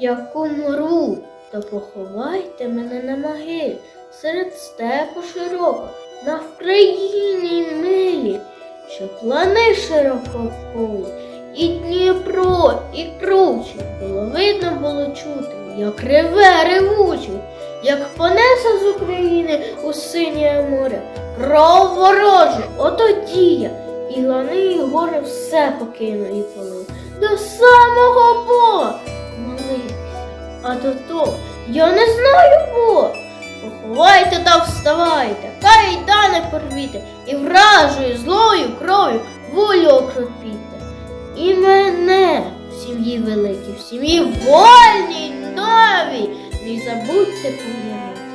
як умру, то поховайте мене на могилі серед степу широко, на Вкраїні милі, що плани широкополі, і Дніпро, і кручі, було видно було чути, як реве ревучий, як понесе з України у синє море, кров ворожу, ото дія, і лани, і гори все покинув і. До самого Бога. А то то я не знаю бо. Поховайте та вставайте, кайдани порвіте, і вражою злою кров'ю волю окропіте. І мене в сім'ї великій, в сім'ї вольній, новій, не забудьте пом'янути.